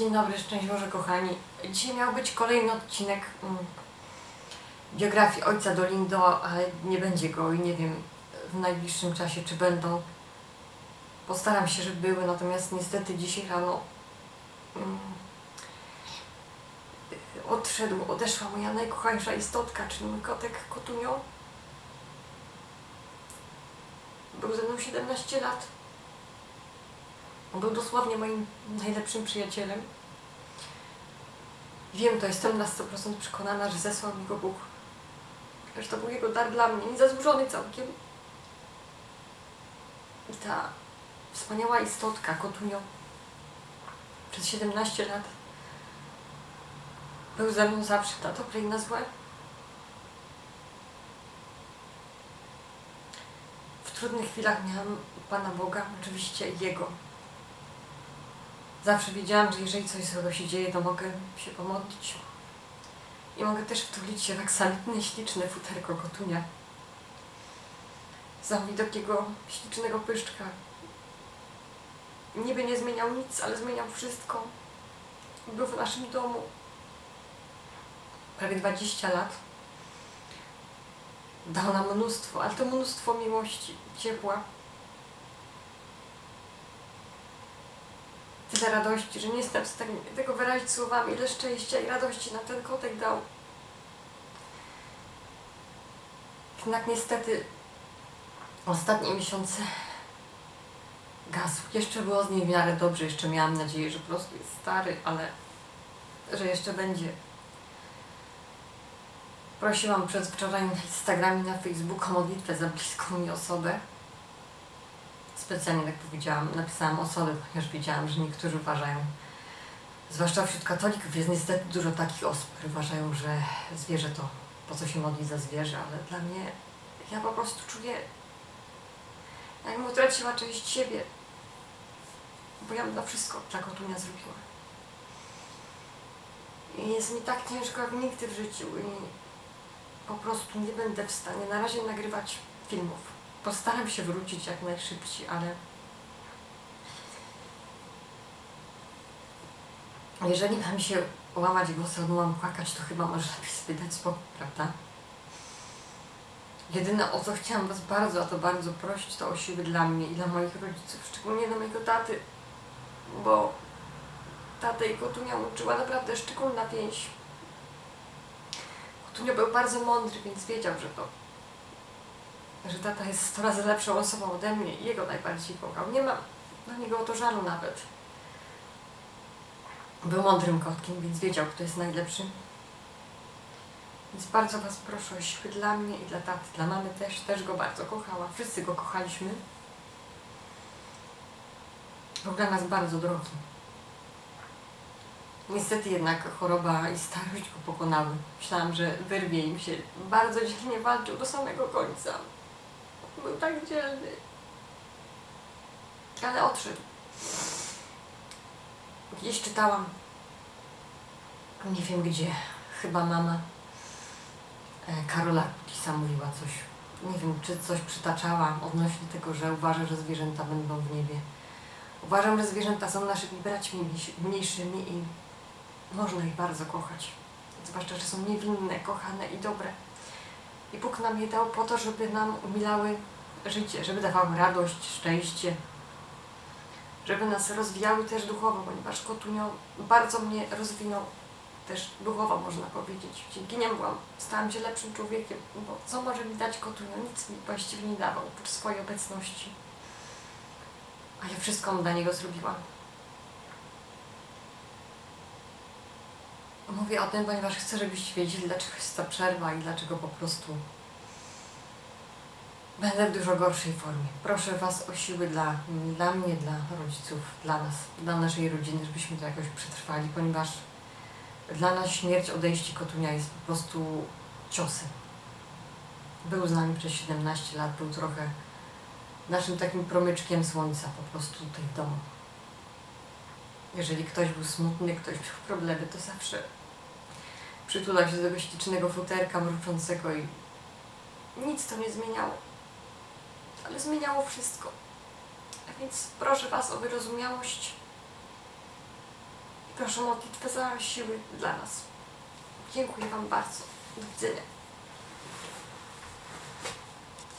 Dzień dobry, szczęść Boże kochani. Dzisiaj miał być kolejny odcinek mm, biografii ojca Dolindo, ale nie będzie go i nie wiem w najbliższym czasie czy będą. Postaram się, żeby były, natomiast niestety dzisiaj rano mm, odszedł, odeszła moja najkochańsza istotka, czyli mój kotek Kotunio. Był ze mną 17 lat. On był dosłownie moim najlepszym przyjacielem. Wiem to, jestem na 100% przekonana, że zesłał mi go Bóg. Że to był jego dar dla mnie, niezasłużony całkiem. I ta wspaniała istotka, Kotunio, przez 17 lat był ze mną zawsze na dobre i na złe. W trudnych chwilach miałam Pana Boga, oczywiście Jego. Zawsze wiedziałam, że jeżeli coś złego się dzieje, to mogę się pomodlić. I mogę też wtulić się w aksamitne, śliczne futerko kotunia. Za widok jego ślicznego pyszczka. Niby nie zmieniał nic, ale zmieniał wszystko. Był w naszym domu prawie 20 lat. Dał nam mnóstwo, ale to mnóstwo miłości, ciepła. Tyle radości, że nie jestem w stanie tego wyrazić słowami, ile szczęścia i radości nam ten kotek dał. Jednak niestety ostatnie miesiące gasł. Jeszcze było z nim w miarę dobrze, jeszcze miałam nadzieję, że po prostu jest stary, ale że jeszcze będzie. Prosiłam przez wczoraj na Instagramie, na Facebooku o modlitwę za bliską mi osobę. Specjalnie tak powiedziałam, napisałam osoby, ponieważ wiedziałam, że niektórzy uważają, zwłaszcza wśród katolików jest niestety dużo takich osób, które uważają, że zwierzę to po co się modli za zwierzę, ale dla mnie ja po prostu czuję, jakbym utraciła część siebie, bo ja bym to wszystko dla kotunia zrobiła. I jest mi tak ciężko jak nigdy w życiu i po prostu nie będę w stanie na razie nagrywać filmów. Postaram się wrócić jak najszybciej, ale jeżeli mam się łamać albo mam płakać, to chyba może lepiej sobie dać spokój, prawda? Jedyne o co chciałam Was bardzo, a to bardzo prosić, to o siły dla mnie i dla moich rodziców, szczególnie dla mojego taty, bo tatę i Kotunia uczyła naprawdę szczególna więź. Kotunio był bardzo mądry, więc wiedział, że to że tata jest 100 razy lepszą osobą ode mnie i jego najbardziej kochał. Nie mam do niego o to żalu nawet. Był mądrym kotkiem, więc wiedział, kto jest najlepszy. Więc bardzo Was proszę o siły dla mnie i dla taty. Dla mamy też, też go bardzo kochała. Wszyscy go kochaliśmy. Był dla nas bardzo drogi. Niestety jednak choroba i starość go pokonały. Myślałam, że wyrwie im się. Bardzo dzielnie walczył do samego końca. Był tak dzielny. Ale odszedł. Gdzieś czytałam, nie wiem gdzie, chyba mama e, Karola Kutisa mówiła coś, nie wiem czy coś przytaczała odnośnie tego, że uważa, że zwierzęta będą w niebie. Uważam, że zwierzęta są naszymi braćmi mniejszymi i można ich bardzo kochać. Zwłaszcza, że są niewinne, kochane i dobre. I Bóg nam je dał po to, żeby nam umilały życie, żeby dawały radość, szczęście, żeby nas rozwijały też duchowo, ponieważ Kotunio bardzo mnie rozwinął też duchowo, można powiedzieć. Dzięki niemu byłam, stałam się lepszym człowiekiem, bo co może mi dać Kotunio? Nic mi właściwie nie dawał, oprócz swojej obecności. A ja wszystko dla niego zrobiłam. Mówię o tym, ponieważ chcę, żebyście wiedzieli, dlaczego jest ta przerwa i dlaczego po prostu będę w dużo gorszej formie. Proszę Was o siły dla, dla mnie, dla rodziców, dla nas, dla naszej rodziny, żebyśmy to jakoś przetrwali, ponieważ dla nas śmierć, odejście Kotunia jest po prostu ciosem. Był z nami przez 17 lat, był trochę naszym takim promyczkiem słońca po prostu tutaj w domu. Jeżeli ktoś był smutny, ktoś miał problemy, to zawsze przytulał się do tego ślicznego futerka mruczącego i nic to nie zmieniało. Ale zmieniało wszystko. A więc proszę Was o wyrozumiałość. Proszę o modlitwę za siły dla nas. Dziękuję Wam bardzo. Do widzenia.